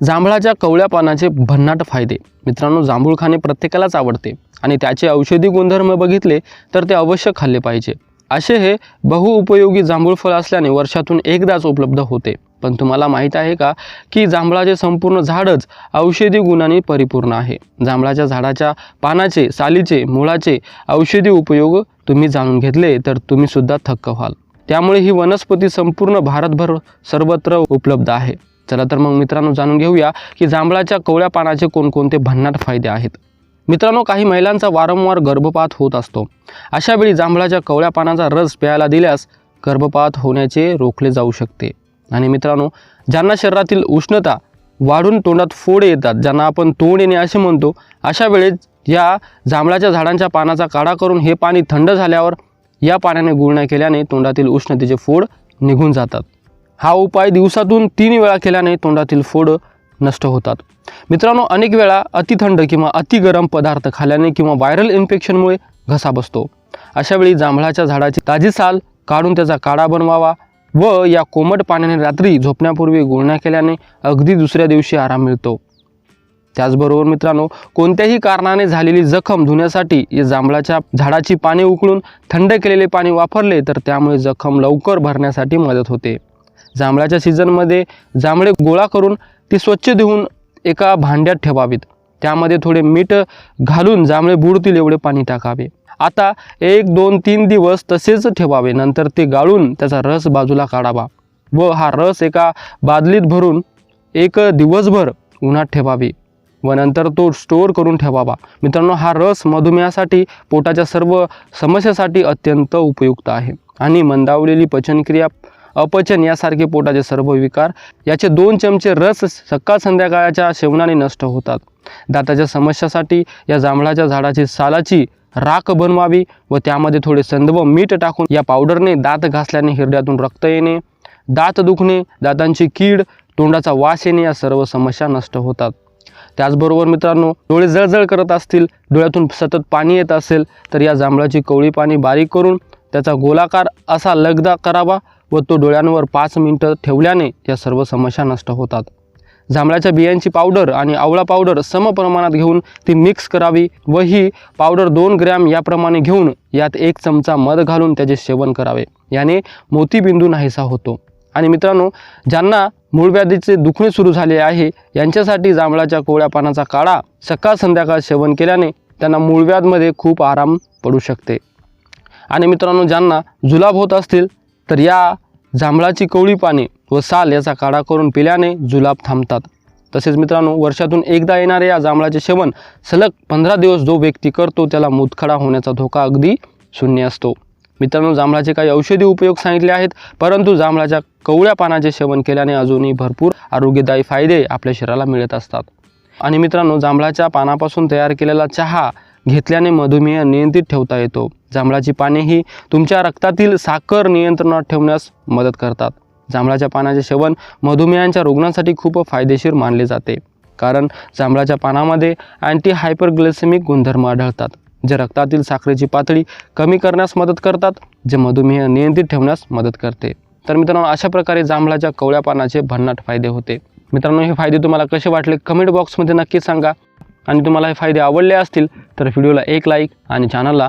जांभळाच्या कवळ्या पानाचे भन्नाट फायदे. मित्रांनो जांभूळ खाणे प्रत्येकालाच आवडते आणि त्याचे औषधी गुणधर्म बघितले तर ते अवश्य खाल्ले पाहिजे. असे हे बहुउपयोगी जांभूळ फळ असल्याने वर्षातून एकदाच उपलब्ध होते. पण तुम्हाला माहीत आहे का की जांभळाचे संपूर्ण झाडच औषधी गुणांनी परिपूर्ण आहे. जांभळाच्या झाडाच्या पानाचे सालीचे मुळाचे औषधी उपयोग तुम्ही जाणून घेतले तर तुम्ही सुद्धा थक्क व्हाल. त्यामुळे ही वनस्पती संपूर्ण भारतभर सर्वत्र उपलब्ध आहे. चला तर मग मित्रांनो जाणून घेऊया की जांभळाच्या कवळ्या पानाचे कोणकोणते भन्नाट फायदे आहेत. मित्रांनो काही महिलांचा वारंवार गर्भपात होत असतो. अशा वेळी जांभळाच्या कवळ्या पानाचा रस प्यायला दिल्यास गर्भपात होण्याचे रोखले जाऊ शकते. आणि मित्रांनो ज्यांना शरीरातील उष्णता वाढून तोंडात फोड येतात ज्यांना आपण तोंड येणे असे म्हणतो अशा वेळेस या जांभळाच्या झाडांच्या पानाचा काढा करून हे पाणी थंड झाल्यावर या पाण्याने गुळण्या केल्याने तोंडातील उष्णतेचे फोड निघून जातात. हा उपाय दिवसातून तीन वेळा केल्याने तोंडातील फोड नष्ट होतात. मित्रांनो अनेक वेळा अतिथंड किंवा अति गरम पदार्थ खाल्याने किंवा व्हायरल इन्फेक्शनमुळे घसा बसतो. अशावेळी जांभळाच्या झाडाची ताजी साल काढून त्याचा काढा बनवावा व या कोमट पाण्याने रात्री झोपण्यापूर्वी गुळण्या केल्याने अगदी दुसऱ्या दिवशी आराम मिळतो. त्याचबरोबर मित्रांनो कोणत्याही कारणाने झालेली जखम धुण्यासाठी या जांभळाच्या झाडाची पाने उकळून थंड केलेले पाणी वापरले तर त्यामुळे जखम लवकर भरण्यासाठी मदत होते. जांभळाच्या सीझनमध्ये जांभळे गोळा करून ती स्वच्छ देऊन एका भांड्यात ठेवावीत. त्यामध्ये थोडे मीठ घालून जांभळे बुडतील एवढे पाणी टाकावे. आता एक दोन तीन दिवस तसेच ठेवावे. नंतर ते गाळून त्याचा रस बाजूला काढावा व हा रस एका बादलीत भरून एक दिवसभर उन्हात ठेवावी व नंतर तो स्टोअर करून ठेवावा. मित्रांनो हा रस मधुमेहासाठी पोटाच्या सर्व समस्यासाठी अत्यंत उपयुक्त आहे. आणि मंदावलेली पचनक्रिया अपचन यासारखे पोटाचे सर्व विकार याचे दोन चमचे रस सकाळ संध्याकाळच्या सेवनाने नष्ट होतात. दाताच्या समस्यासाठी या जांभळाच्या झाडाची सालाची राख बनवावी व त्यामध्ये थोडे संद व मीठ टाकून या पावडरने दात घासल्याने हिरड्यातून रक्त येणे दात दुखणे दातांची कीड तोंडाचा वास येणे या सर्व समस्या नष्ट होतात. त्याचबरोबर मित्रांनो डोळे जळजळ करत असतील डोळ्यातून सतत पाणी येत असेल तर या जांभळाची कवळी पाणी बारीक करून त्याचा गोलाकार असा लगदा करावा व तो डोळ्यांवर पाच मिनटं ठेवल्याने या सर्व समस्या नष्ट होतात. जांभळाच्या बियांची पावडर आणि आवळा पावडर सम प्रमाणात घेऊन ती मिक्स करावी व ही पावडर दोन ग्रॅम याप्रमाणे घेऊन यात एक चमचा मध घालून त्याचे सेवन करावे. याने मोतीबिंदू नाहीसा होतो. आणि मित्रांनो ज्यांना मूळव्याधीचे दुखणे सुरू झाले आहे यांच्यासाठी जांभळाच्या कोवळ्या पानाचा काळा सकाळ संध्याकाळ सेवन केल्याने त्यांना मूळव्याधमध्ये खूप आराम पडू शकते. आणि मित्रांनो ज्यांना जुलाब होत असतील तर या जांभळाची कवळी पाने व साल याचा काढा करून पिल्याने जुलाब थांबतात. तसेच मित्रांनो वर्षातून एकदा येणारे या जांभळाचे सेवन सलग पंधरा दिवस जो व्यक्ती करतो त्याला मुतखडा होण्याचा धोका अगदी शून्य असतो. मित्रांनो जांभळाचे काही औषधी उपयोग सांगितले आहेत परंतु जांभळाच्या कवळ्या पानाचे सेवन केल्याने अजूनही भरपूर आरोग्यदायी फायदे आपल्या शरीराला मिळत असतात. आणि मित्रांनो जांभळाच्या पानापासून तयार केलेला चहा घेतल्याने मधुमेह नियंत्रित ठेवता येतो. जांभळाची पाने ही तुमच्या रक्तातील साखर नियंत्रणात ठेवण्यास मदत करतात. जांभळाच्या पानाचे सेवन मधुमेहांच्या रुग्णांसाठी खूप फायदेशीर मानले जाते. कारण जांभळाच्या पानामध्ये अँटी हायपरग्लेसेमिक गुणधर्म आढळतात जे रक्तातील साखरेची पातळी कमी करण्यास मदत करतात जे मधुमेह नियंत्रित ठेवण्यास मदत करते. तर मित्रांनो अशा प्रकारे जांभळाच्या कवळ्या पानाचे भन्नाट फायदे होते. मित्रांनो हे फायदे तुम्हाला कसे वाटले कमेंट बॉक्समध्ये नक्की सांगा. आणि तुम्हाला हे फायदे आवडले असतील तर व्हिडिओला एक लाईक आणि चॅनलला